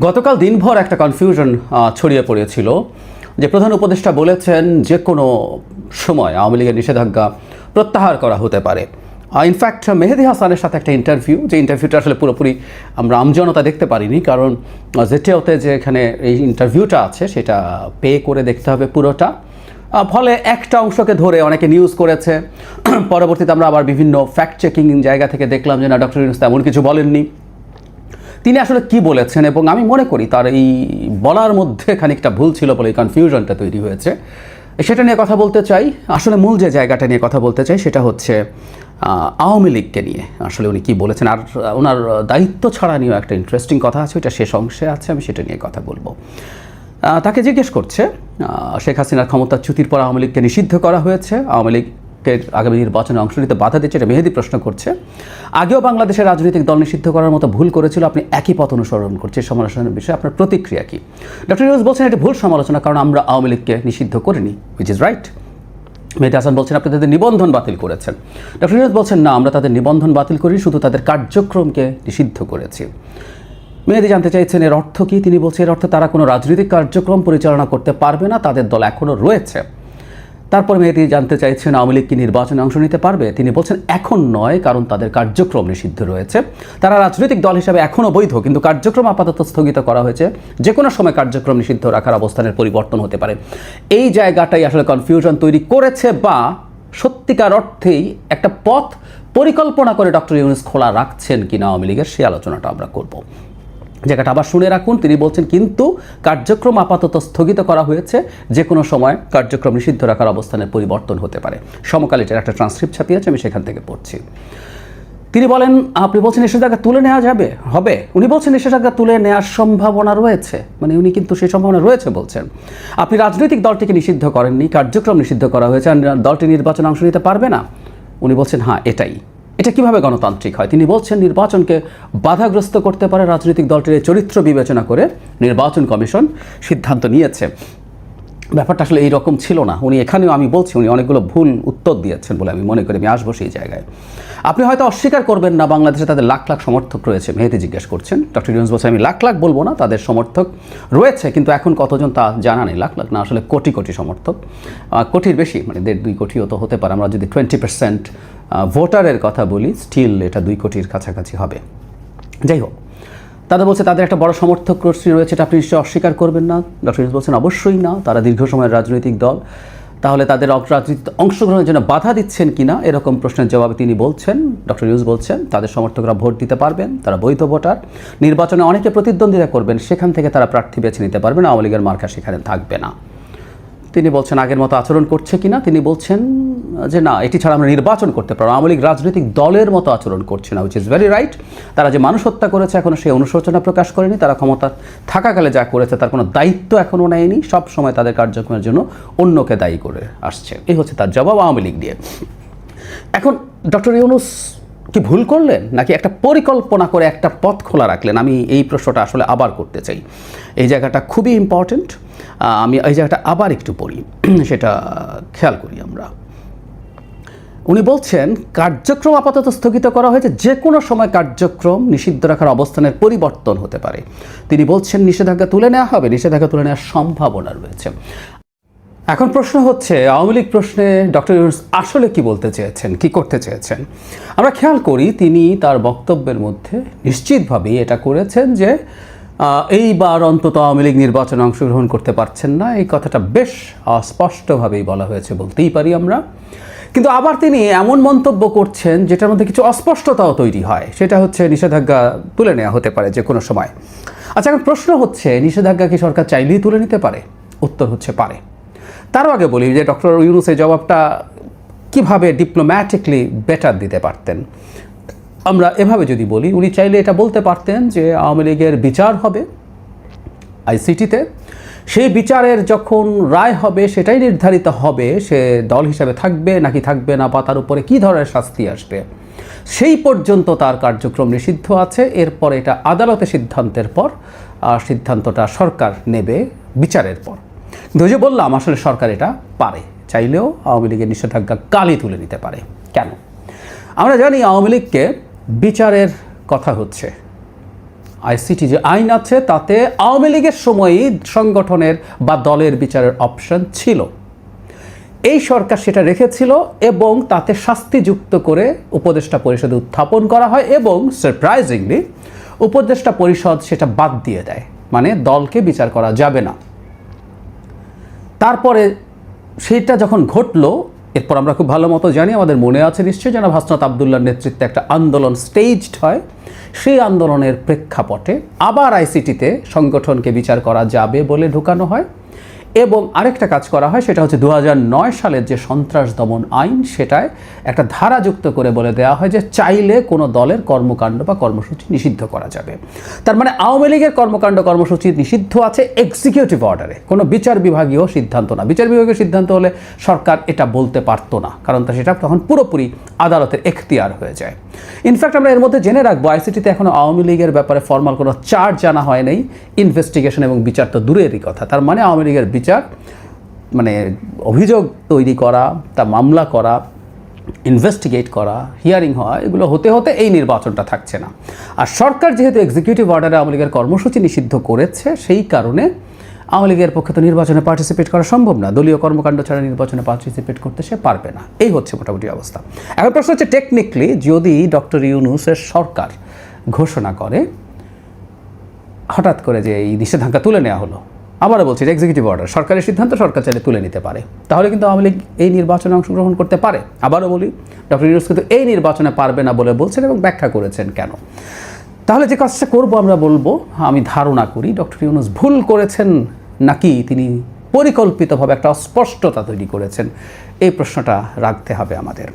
গতকাল দিনভর একটা কনফিউশন ছড়িয়ে পড়েছিল যে প্রধান উপদেষ্টা বলেছেন যে কোনো সময় আওয়ামী লীগের নিষেধাজ্ঞা প্রত্যাহার করা হতে পারে। ইনফ্যাক্ট মেহেদি হাসানের সাথে একটা ইন্টারভিউ যে ইন্টারভিউটা আসলে পুরোপুরি আমরা আমজনতা দেখতে পারিনি, কারণ জেটিওতে যে এখানে এই ইন্টারভিউটা আছে সেটা পে করে দেখতে হবে পুরোটা। ফলে একটা অংশকে ধরে অনেকে নিউজ করেছে। পরবর্তীতে আমরা আবার বিভিন্ন ফ্যাক্ট চেকিং জায়গা থেকে দেখলাম যে না ডক্টর ইউনুস তেমন কিছু বলেননি। তিনি আসলে কি বলেছেন এবং আমি মনে করি তার এই বলার মধ্যে খানিকটা ভুল ছিল বলে এই কনফিউশনটা তৈরি হয়েছে। সেটা নিয়ে কথা বলতে চাই। আসলে মূল যে জায়গাটা নিয়ে কথা বলতে চাই সেটা হচ্ছে আওয়ামী লীগকে নিয়ে। আসলে উনি কি বলেছেন? আর ওনার দায়িত্ব ছাড়া নিয়েও একটা ইন্টারেস্টিং কথা আছে, ওইটা শেষ অংশে আছে, আমি সেটা নিয়ে কথা বলব। তাকে জিজ্ঞেস করছে শেখ হাসিনার ক্ষমতাচ্যুতির পর আওয়ামী লীগকে নিষিদ্ধ করা হয়েছে। আওয়ামী লীগকে আগামী নির্বাচনে অংশ নিতে বাধা দিচ্ছে এটা মেহেদি প্রশ্ন করছে। আগেও বাংলাদেশের রাজনৈতিক দল নিষিদ্ধ করার মতো ভুল করেছিল, আপনি একই পথ অনুসরণ করছে। সমালোচনার বিষয়ে আপনার প্রতিক্রিয়া কি? ডক্টর ইউনুস বলছেন, এটা ভুল সমালোচনা, কারণ আমরা আওয়ামী লীগকে নিষিদ্ধ করিনি which is right Mehedi Hasan বলছেন, আপনি তাদের নিবন্ধন বাতিল করেছেন। ডক্টর ইউনুস বলছেন, না, আমরা তাদের নিবন্ধন বাতিল করি শুধু তাদের কার্যক্রমকে নিষিদ্ধ করেছি। মেহেদি জানতে চাইছেন, এর অর্থ কি? তিনি বলছেন, এর অর্থ তারা কোনো রাজনৈতিক কার্যক্রম পরিচালনা করতে পারবে না, তাদের দল এখনও রয়েছে। তারপর মেহেদি জানতে চাইছেন আওয়ামী লীগ কি নির্বাচনে অংশ নিতে পারবে? তিনি বলছেন, এখন নয়, কারণ তাদের কার্যক্রম নিষিদ্ধ রয়েছে। তারা রাজনৈতিক দল হিসাবে এখনও বৈধ, কিন্তু কার্যক্রম আপাতত স্থগিত করা হয়েছে। যে কোনো সময় কার্যক্রম নিষিদ্ধ রাখার অবস্থানের পরিবর্তন হতে পারে। এই জায়গাটাই আসলে কনফিউশন তৈরি করেছে বা সত্যিকার অর্থেই একটা পথ পরিকল্পনা করে ডক্টর ইউনুস খোলা রাখছেন কিনা আওয়ামী লীগের, সেই আলোচনাটা আমরা করব। জায়গাটা আবার শুনে রাখুন। তিনি বলছেন, কিন্তু কার্যক্রম আপাতত স্থগিত করা হয়েছে। যে কোনো সময় কার্যক্রম নিষিদ্ধ রাখার অবস্থানের পরিবর্তন হতে পারে। সমকালীটার একটা ট্রান্সক্রিপ্ট ছাপিয়েছে আমি সেখান থেকে পড়ছি। তিনি বলেন, আপনি বলছেন নিষেধাজ্ঞা তুলে নেওয়া যাবে, হবে। উনি বলছেন, নিষেধাজ্ঞা তুলে নেওয়ার সম্ভাবনা রয়েছে। মানে উনি কিন্তু সেই সম্ভাবনা রয়েছে বলছেন। আপনি রাজনৈতিক দলটিকে নিষিদ্ধ করেননি, কার্যক্রম নিষিদ্ধ করা হয়েছে দলটি নির্বাচনে অংশ নিতে পারবে না। উনি বলছেন হ্যাঁ এটাই। এটা কীভাবে গণতান্ত্রিক হয়? তিনি বলছেন, নির্বাচনকে বাধাগ্রস্ত করতে পারে রাজনৈতিক দলটির চরিত্র বিবেচনা করে নির্বাচন কমিশন সিদ্ধান্ত নিয়েছে। ব্যাপারটা আসলে এইরকম ছিল না। উনি এখানেও আমি বলছি, উনি অনেকগুলো ভুল উত্তর দিয়েছেন বলে আমি মনে করি, আমি আসব সেই জায়গায়। আপনি হয়তো অস্বীকার করবেন না, বাংলাদেশে তাদের লাখ লাখ সমর্থক রয়েছে, মেহেদি জিজ্ঞেস করছেন। ডক্টর ইউনুস বলছেন, আমি লাখ লাখ বলব না, তাদের সমর্থক রয়েছে, কিন্তু এখন কতজন তা জানা নেই। লাখ লাখ না, আসলে কোটি কোটি সমর্থক। কোটির বেশি মানে দেড় দুই কোটিও তো হতে পারে। আমরা যদি টোয়েন্টি পার্সেন্ট ভোটারের কথা বলি স্টিল এটা দুই কোটির কাছাকাছি হবে। যাই হোক তাদের বলছে তাদের একটা বড় সমর্থক গোষ্ঠী রয়েছে, এটা আপনি নিশ্চয়ই অস্বীকার করবেন না। ডক্টর বলছেন, অবশ্যই না, তারা দীর্ঘ সময়ের রাজনৈতিক দল। তাহলে তাদের রাজনীতিতে অংশগ্রহণের জন্য বাধা দিচ্ছেন কি না এরকম প্রশ্নের জবাবে তিনি বলছেন ডক্টর ইউনুস বলছেন, তাদের সমর্থকরা ভোট দিতে পারবেন, তারা বৈধ ভোটার। নির্বাচনে অনেকে প্রতিদ্বন্দ্বিতা করবেন, সেখান থেকে তারা প্রার্থী বেছে নিতে পারবেন আওয়ামী লীগের মার্কা সেখানে থাকবে না। তিনি বলছেন, আগের মতো আচরণ করছে কিনা? তিনি বলছেন যে না, এটি ছাড়া আমরা নির্বাচন করতে পারব আওয়ামী লীগ রাজনৈতিক দলের মতো আচরণ করছে না উইচ ইজ ভেরি রাইট তারা যে মানুষ হত্যা করেছে, এখনও সেই অনুশোচনা প্রকাশ করেনি। তারা ক্ষমতা থাকাকালে যা করেছে, তার কোনো দায়িত্ব এখনও নেয়নি। সব সময় তাদের কার্যক্রমের জন্য অন্যকে দায়ী করে আসছে। এই হচ্ছে তার জবাব আওয়ামী লীগ দিয়ে। এখন ডক্টর ইউনুস কি ভুল করলেন? নাকি একটা পরিকল্পনা করে একটা পথ খোলা রাখলেন? আমি এই প্রশ্নটা আসলে আবার করতে চাই। এই জায়গাটা খুবই ইম্পর্ট্যান্ট আমি এই জায়গাটা আবার একটু পড়ি। সেটা খেয়াল করি আমরা। উনি বলছেন, কার্যক্রম আপাতত স্থগিত করা হয়েছে যে কোনো সময় কার্যক্রম নিষিদ্ধ রাখার অবস্থানের পরিবর্তন হতে পারে। তিনি বলছেন, নিষেধাজ্ঞা তুলে নেওয়া হবে, নিষেধাজ্ঞা তুলে নেওয়ার সম্ভাবনা রয়েছে। এখন প্রশ্ন হচ্ছে, আওয়ামী লীগ প্রশ্নে ডক্টর ইউনুস আসলে কি বলতে চেয়েছেন, কি করতে চেয়েছেন? আমরা খেয়াল করি, তিনি তার বক্তব্যের মধ্যে নিশ্চিতভাবেই এটা করেছেন যে এইবার অন্তত আওয়ামী লীগ নির্বাচনে অংশগ্রহণ করতে পারছেন না। এই কথাটা বেশ স্পষ্টভাবেই বলা হয়েছে বলতেই পারি আমরা। কিন্তু আবার তিনি এমন মন্তব্য করছেন যেটার মধ্যে কিছু অস্পষ্টতাও তৈরি হয়। সেটা হচ্ছে নিষেধাজ্ঞা তুলে নেওয়া হতে পারে যে কোনো সময়। আচ্ছা এখন প্রশ্ন হচ্ছে, নিষেধাজ্ঞা কি সরকার চাইলেই তুলে নিতে পারে? উত্তর হচ্ছে পারে। তারও আগে বলি যে ডক্টর ইউনুস এই জবাবটা কীভাবে ডিপ্লোম্যাটিকলি বেটার দিতে পারতেন? আমরা এভাবে যদি বলি, উনি চাইলে এটা বলতে পারতেন যে আওয়ামী লীগের বিচার হবে। আইসিটিতে। সেই বিচারের যখন রায় হবে, সেটাই নির্ধারিত হবে সে দল হিসাবে থাকবে নাকি থাকবে না বা তার উপরে কী ধরনের শাস্তি আসবে। সেই পর্যন্ত তার কার্যক্রম নিষিদ্ধ আছে। এরপর এটা আদালতে সিদ্ধান্তের পর সিদ্ধান্তটা সরকার নেবে বিচারের পর। কিন্তু যে বললাম, আসলে সরকার এটা পারে। চাইলেও আওয়ামী লীগের নিষেধাজ্ঞা কালই তুলে নিতে পারে। কেন? আমরা জানি আওয়ামী লীগকে বিচারের কথা হচ্ছে। আইসিটি যে আইন আছে, তাতে আওয়ামী লীগের সময়ই সংগঠনের বা দলের বিচারের অপশন ছিল। এই সরকার সেটা রেখেছিল এবং তাতে শাস্তিযুক্ত করে উপদেষ্টা পরিষদে উত্থাপন করা হয় এবং সারপ্রাইজিংলি উপদেষ্টা পরিষদ সেটা বাদ দিয়ে দেয় মানে দলকে বিচার করা যাবে না। তারপরে সেইটা যখন ঘটলো, এরপর আমরা খুব ভালো মতো জানি, আমাদের মনে আছে নিশ্চয়ই যেন হাসনাত আবদুল্লার নেতৃত্বে একটা আন্দোলন স্টেজড হয়। সেই আন্দোলনের প্রেক্ষাপটে আবার আইসিটিতে সংগঠনকে বিচার করা যাবে বলে ঢুকানো হয়। এবং আরেকটা কাজ করা হয়, সেটা হচ্ছে দু সালের যে সন্ত্রাস দমন আইন, সেটায় একটা ধারা যুক্ত করে বলে দেওয়া হয় যে চাইলে কোনো দলের কর্মকাণ্ড বা কর্মসূচি নিষিদ্ধ করা যাবে। তার মানে আওয়ামী লীগের কর্মকাণ্ড, কর্মসূচি নিষিদ্ধ আছে এক্সিকিউটিভ অর্ডারে কোনো বিচার বিভাগীয় সিদ্ধান্ত না। বিচার বিভাগীয় সিদ্ধান্ত হলে সরকার এটা বলতে পারতো না, কারণ তা সেটা তখন পুরোপুরি আদালতের এখতিয়ার হয়ে যায়। ইনফ্যাক্ট আমরা এর মধ্যে জেনে রাখব আইসিটিতে এখনও আওয়ামী লীগের ব্যাপারে ফর্মাল কোনো চার্জ জানা হয় নাই। ইনভেস্টিগেশন এবং বিচার তো দূরেরই কথা। তার মানে আওয়ামী লীগের বিচার মানে অভিযোগ তৈরি করা, তা মামলা করা ইনভেস্টিগেট করা হিয়ারিং হওয়া, এগুলো হতে হতে এই নির্বাচনটা থাকছে না। আর সরকার যেহেতু এক্সিকিউটিভ অর্ডারে আওয়ামী লীগের কর্মসূচি নিষিদ্ধ করেছে, সেই কারণে আওয়ামী লীগের পক্ষে তো নির্বাচনে পার্টিসিপেট করা সম্ভব না। দলীয় কর্মকাণ্ড ছাড়া নির্বাচনে পার্টিসিপেট করতে সে পারবে না। এই হচ্ছে মোটামুটি অবস্থা। এখন প্রশ্ন হচ্ছে টেকনিক্যালি যদি ডক্টর ইউনুসের সরকার ঘোষণা করে, হঠাৎ করে যে এই নিষেধাজ্ঞা তুলে নেওয়া হলো আবারও বলছি এক্সিকিউটিভ অর্ডার সরকারের সিদ্ধান্ত সরকার চাইলে তুলে নিতে পারে। তাহলে কিন্তু আওয়ামী লীগ এই নির্বাচনে অংশগ্রহণ করতে পারে। আবারও বলি, ডক্টর ইউনুস কিন্তু এই নির্বাচনে পারবে না বলে বলছেন এবং ব্যাখ্যা করেছেন কেন? তাহলে যে কাজটা করব আমরা বলব, আমি ধারণা করি ডক্টর ইউনুস ভুল করেছেন নাকি তিনি পরিকল্পিতভাবে একটা অস্পষ্টতা তৈরি করেছেন, এই প্রশ্নটা রাখতে হবে আমাদের।